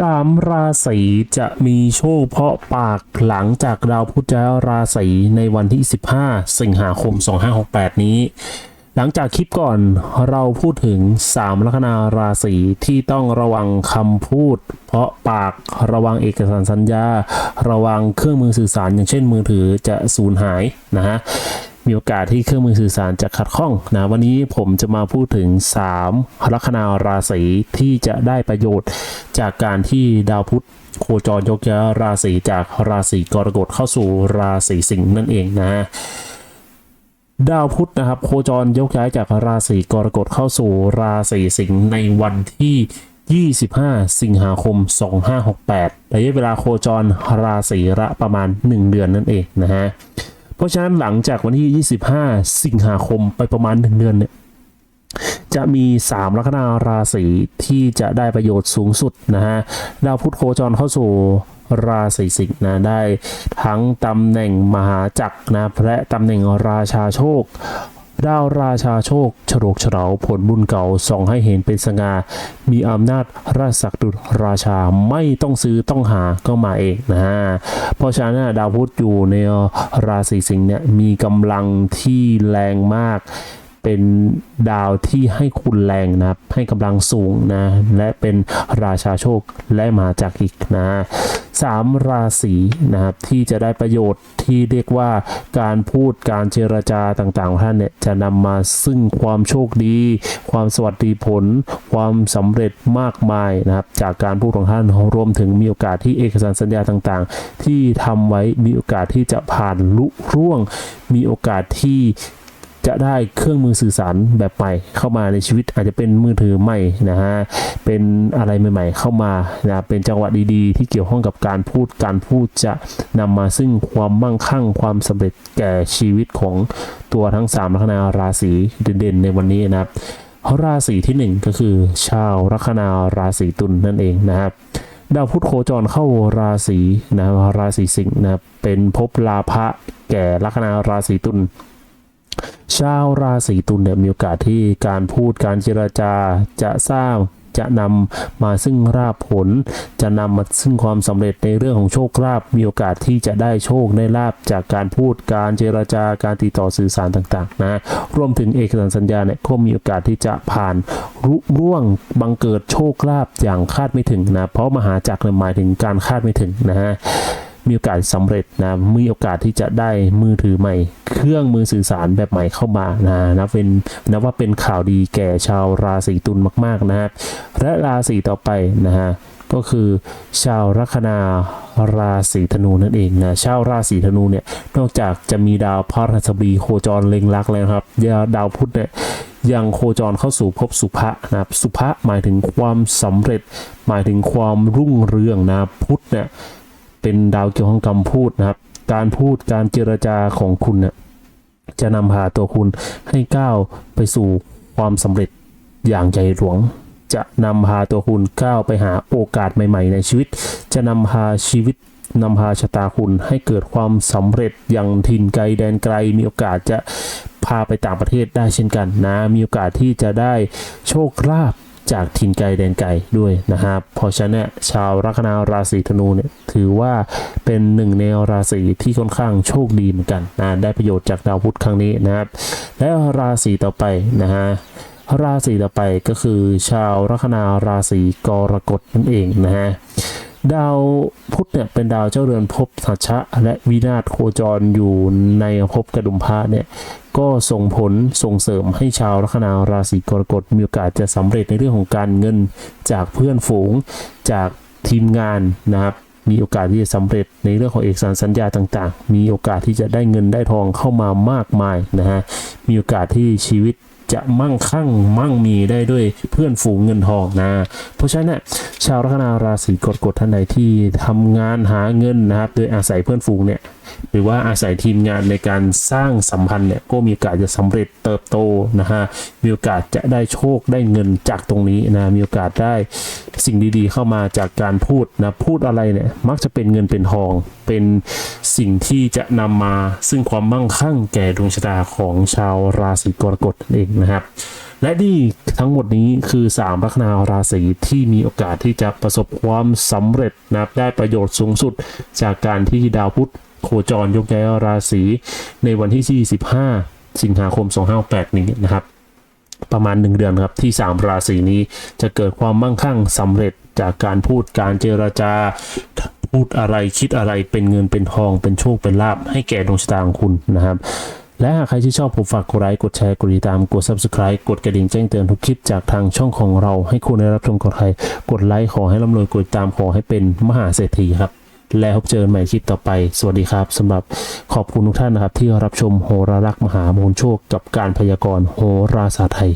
สามราศีจะมีโชคเพราะปากหลังจากดาวพุธย้ายราศีในวันที่ 15 สิงหาคม 2568 นี้ หลังจากคลิปก่อนเราพูดถึง 3 ลัคนาราศีที่ต้องระวังคำพูด เพราะปากระวังเอกสารสัญญา ระวังเครื่องมือสื่อสารอย่างเช่นมือถือจะสูญหายนะฮะ มีโอกาสที่เครื่องมือสื่อสารจะขัดข้องนะวันนี้ผมจะมาพูดถึง 3 ลัคนาราศีที่จะได้ประโยชน์จากการที่ดาวพุธโคจรยกย้ายราศีจากราศีกรกฎเข้าสู่ราศีสิงห์นั่นเองนะดาวพุธนะครับโคจรยกย้ายจากราศีกรกฎเข้าสู่ราศีสิงห์ในวันที่ 25 สิงหาคม 2568ระยะเวลาโคจรราศีละประมาณ 1 เดือนนั่นเองนะฮะ เพราะฉะนั้นหลังจากวันที่ 25 สิงหาคมไปประมาณ 1 เดือนเนี่ยจะมี 3 ลัคนาราศีที่จะได้ประโยชน์สูงสุดนะฮะดาวพุธโคจรเข้าสู่ราศีสิงห์นะได้ทั้งตำแหน่งมหาจักรนะและตำแหน่งราชาโชค ดาวราชาโชคฉลกเฉลาผลบุญเก่าส่องให้เห็นเป็นสง่ามีอำนาจราชศักดุราชาไม่ต้องซื้อต้องหาก็มาเองนะฮะเพราะฉะนั้นดาวพุธอยู่ในราศีสิงห์เนี่ยมีกำลังที่แรงมากเป็นดาวที่ให้คุณแรงนะครับ ให้กำลังสูงนะ และเป็นราชาโชคและมาจักอีกนะ สามราศีนะครับที่จะได้ประโยชน์ที่เรียกว่าการพูดการเจรจาต่างๆของท่านเนี่ยจะนำมาซึ่งความโชคดี ความสวัสดิผล ความสำเร็จมากมายนะครับจากการพูดของท่านรวมถึงมีโอกาสที่เอกสารสัญญาต่างๆ ที่ทำไว้มีโอกาสที่จะผ่านลุร่วง มีโอกาสที่ จะได้เครื่องมือสื่อสารแบบใหม่เข้ามาในชีวิตอาจจะเป็นมือถือใหม่นะฮะเป็นอะไรใหม่ ๆ เข้ามานะเป็นจังหวะดีๆ ที่เกี่ยวข้องกับการพูดการพูดจะนำมาซึ่งความมั่งคั่งความสำเร็จแก่ชีวิตของตัวทั้ง3ลัคนาราศีเด่นๆ ในวันนี้นะครับราศีทีหนึ่1 ก็คือ ชาวลัคนาราศีตุลนั่นเองนะครับดาวพุธโคจรเข้าราศีนะครับราศีสิงห์นะครับเป็นภพลาภะแก่ลัคนาราศีตุล ชาวราศีตุลเนี่ยมีโอกาสที่การพูดการเจรจาจะสร้างจะนำมาซึ่งราบผล จะนำมาซึ่งความสำเร็จในเรื่องของโชคลาภมีโอกาสที่จะได้โชคได้ลาบจากการพูดการเจรจาการติดต่อสื่อสารต่างๆนะรวมถึงเอกสารสัญญาเนี่ยก็มีโอกาสที่จะผ่านรุร่วงบังเกิดโชคลาภอย่างคาดไม่ถึงนะเพราะมหาจักรหมายถึงการคาดไม่ถึงนะฮะ มีโอกาสสำเร็จนะมีโอกาสที่จะได้มือถือใหม่ เครื่องมือสื่อสารแบบใหม่เข้ามานะนับเป็นนับว่าเป็นข่าวดีแก่ชาวราศีตุลมากๆนะครับและราศีต่อไปนะฮะก็คือชาวลัคนาราศีธนูนั่นเองนะชาวราศีธนูเนี่ยนอกจากจะมีดาวพฤหัสบดีโคจรเล็งลักแล้วครับดาวพุธเนี่ยยังโคจรเข้าสู่ภพสุภะนะครับ สุภะหมายถึงความสำเร็จ หมายถึงความรุ่งเรืองนะพุธเนี่ย เป็นดาวเกี่ยวของกับคำพูดนะครับ การพูดการเจรจาของคุณเนี่ยจะนำพาตัวคุณให้ก้าวไปสู่ความสำเร็จอย่างใจหลวง จะนำพาตัวคุณก้าวไปหาโอกาสใหม่ ๆ ในชีวิต จะนำพาชีวิตนำพาชะตาคุณให้เกิดความสำเร็จอย่างถิ่นไกลแดนไกล มีโอกาสจะพาไปต่างประเทศได้เช่นกันนะ มีโอกาสที่จะได้โชคลาภ จากทินไกลแดนไกลด้วยนะครับเพราะฉะนั้นเนี่ยชาวลัคนาราศีธนูเนี่ยถือว่าเป็นหนึ่งในราศีที่ค่อนข้างโชคดีเหมือนกันนะได้ประโยชน์จากดาวพุธครั้งนี้นะครับ และราศีต่อไปนะฮะราศีต่อไปก็คือชาวลัคนาราศีกรกฎนั่นเองนะฮะ ดาวพุธเนี่ยเป็นดาวเจ้าเรือนภพสัชชะและวินาศโคจรอยู่ในภพกระดุมพระเนี่ยก็ส่งผลส่งเสริมให้ชาวลัคนาราศีกรกฎมีโอกาสจะสำเร็จในเรื่องของการเงินจากเพื่อนฝูงจากทีมงานนะครับมีโอกาสที่จะสำเร็จในเรื่องของเอกสารสัญญาต่างๆ มีโอกาสที่จะได้เงินได้ทองเข้ามามากมายนะฮะมีโอกาสที่ชีวิต จะมั่งคั่งมั่งมีได้ด้วยเพื่อนฝูงเงินทองนะ เพราะฉะนั้นชาวลัคนาราศีกรกฎท่านใดที่ทำงานหาเงินนะครับ โดยอาศัยเพื่อนฝูงเนี่ยหรือว่าอาศัยทีมงานในการสร้างสัมพันธ์เนี่ยก็มีโอกาสจะสำเร็จเติบโตนะฮะมีโอกาสจะได้โชคได้เงินจากตรงนี้นะมีโอกาสได้สิ่งดีๆ เข้ามาจากการพูดนะพูดอะไรเนี่ยมักจะเป็นเงินเป็นทองเป็น สิ่งที่จะนำมาซึ่งความมั่งคั่งแก่ดวงชะตาของชาวราศีกรกฎเองนะครับ และนี่ทั้งหมดนี้คือ 3 ลัคนาราศีที่มีโอกาสที่จะประสบความสำเร็จนับได้ประโยชน์สูงสุด จากการที่ดาวพุธโคจรยกย้ายราศีในวันที่ 25 สิงหาคม 2568 นี้นะครับประมาณ 1 เดือนครับที่ 3 ราศีนี้จะเกิดความมั่งคั่งสำเร็จจากการพูดการเจรจา พูดอะไรคิดอะไรเป็นเงินเป็นทองเป็นโชคเป็นลาบให้แก่ดวงชะตาของคุณนะครับ และหากใครที่ชอบผมฝากกดไลค์กดแชร์กดติดตามกด subscribe กดกระดิ่งแจ้งเตือนทุกคลิปจากทางช่องของเราให้คุณได้รับชมก่อนใครกดไลค์ขอให้ร่ำรวยกดติดตามขอให้เป็นมหาเศรษฐีครับและพบเจอกันใหม่คลิปต่อไป สวัสดีครับสำหรับขอบคุณทุกท่านนะครับ ที่รับชมโหรารักษ์มหามงคลโชคกับการพยากรณ์โหราศาสตร์ไทย